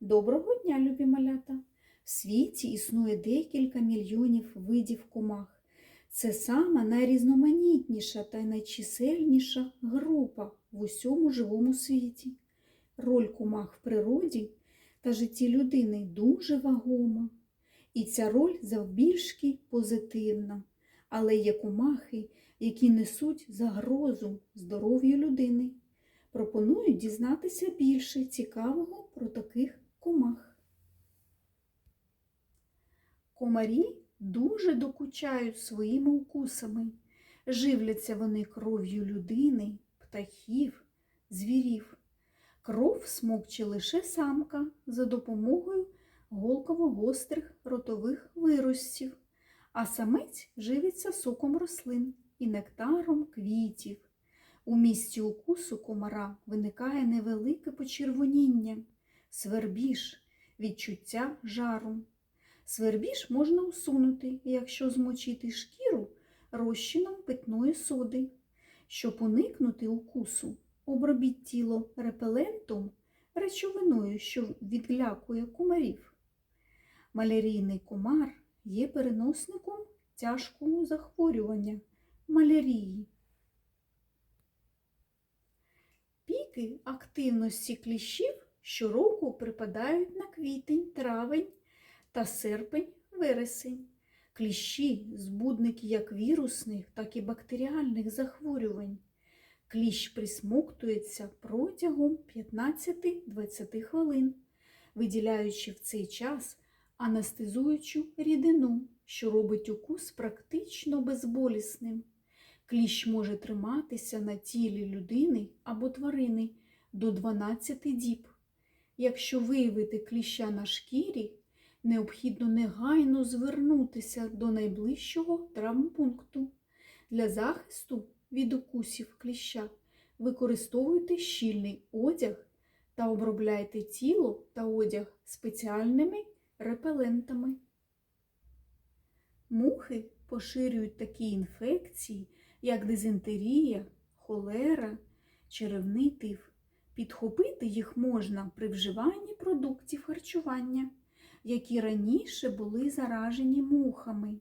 Доброго дня, любі малята! В світі існує декілька мільйонів видів комах. Це сама найрізноманітніша та найчисельніша група в усьому живому світі. Роль комах в природі та житті людини дуже вагома. І ця роль завбільшки позитивна. Але є комахи, які несуть загрозу здоров'ю людини. Пропоную дізнатися більше цікавого про таких комах. Комарі дуже докучають своїми укусами. Живляться вони кров'ю людини, птахів, звірів. Кров смокче лише самка за допомогою голково-гострих ротових виростів, а самець живиться соком рослин і нектаром квітів. У місці укусу комара виникає невелике почервоніння, свербіж, відчуття жару. Свербіж можна усунути, якщо змочити шкіру розчином питної соди. Щоб уникнути укусу, обробіть тіло репелентом, речовиною, що відлякує комарів. Малярійний комар є переносником тяжкого захворювання малярії. Піки активності кліщів щороку припадають на квітень, травень та серпень, вересень. Кліщі збудники як вірусних, так і бактеріальних захворювань. Кліщ присмоктується протягом 15-20 хвилин, виділяючи в цей час анестезуючу рідину, що робить укус практично безболісним. Кліщ може триматися на тілі людини або тварини до 12 діб. Якщо виявити кліща на шкірі, необхідно негайно звернутися до найближчого травмпункту. Для захисту від укусів кліща використовуйте щільний одяг та обробляйте тіло та одяг спеціальними репелентами. Мухи поширюють такі інфекції, як дизентерія, холера, черевний тиф. Підхопити їх можна при вживанні продуктів харчування, які раніше були заражені мухами.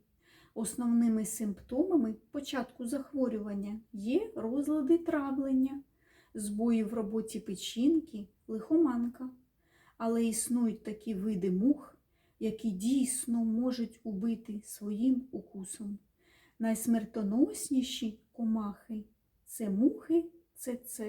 Основними симптомами початку захворювання є розлади травлення, збої в роботі печінки, лихоманка. Але існують такі види мух, які дійсно можуть убити своїм укусом. Найсмертоносніші комахи це мухи ЦЦ.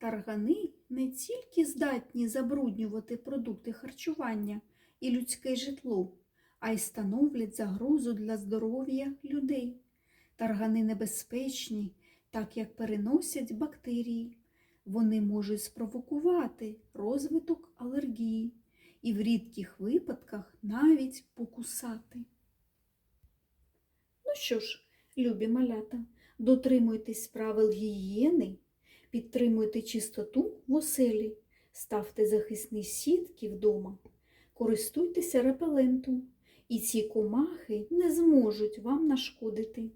Таргани не тільки здатні забруднювати продукти харчування і людське житло, а й становлять загрозу для здоров'я людей. Таргани небезпечні, так як переносять бактерії. Вони можуть спровокувати розвиток алергії і в рідких випадках навіть покусати. Ну що ж, любі малята, дотримуйтесь правил гігієни, підтримуйте чистоту в оселі, ставте захисні сітки вдома, користуйтеся репелентом, і ці комахи не зможуть вам нашкодити.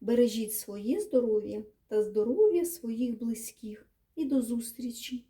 Бережіть своє здоров'я та здоров'я своїх близьких. І до зустрічі!